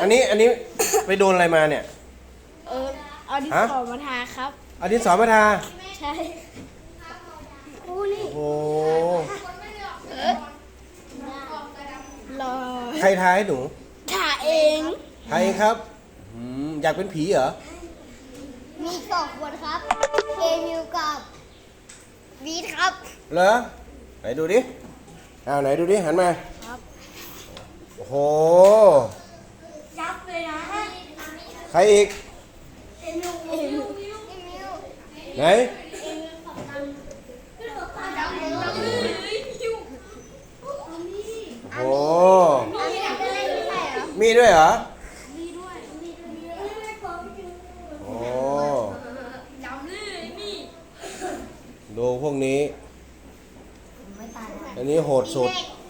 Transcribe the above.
อันนี้อันนี้ไปโดนอะไรมาเนี่ย เออเอาดินฮะสอมาทาครับ เอาดินสอมาทา ใช่อู้นี่โอ้รอใครทาให้หนู ทาเองทาเองครับอืมอยากเป็นผีเหรอ มีสองคนครับ เคมิวกับวีทครับ เหรอ ไหนดูดิอ้าวไหนดูดิ หันมาครับโอ้โห ยับเลยนะใครอีก เอ็นยูเอ็มิวไหน โอ้โหอันนี้จะเล่นไม่ใช่เหรอมีด้วยเหรอโอ้ดูพวกนี้ ไม่ตายแล้วอันนี้โหดสุดแม่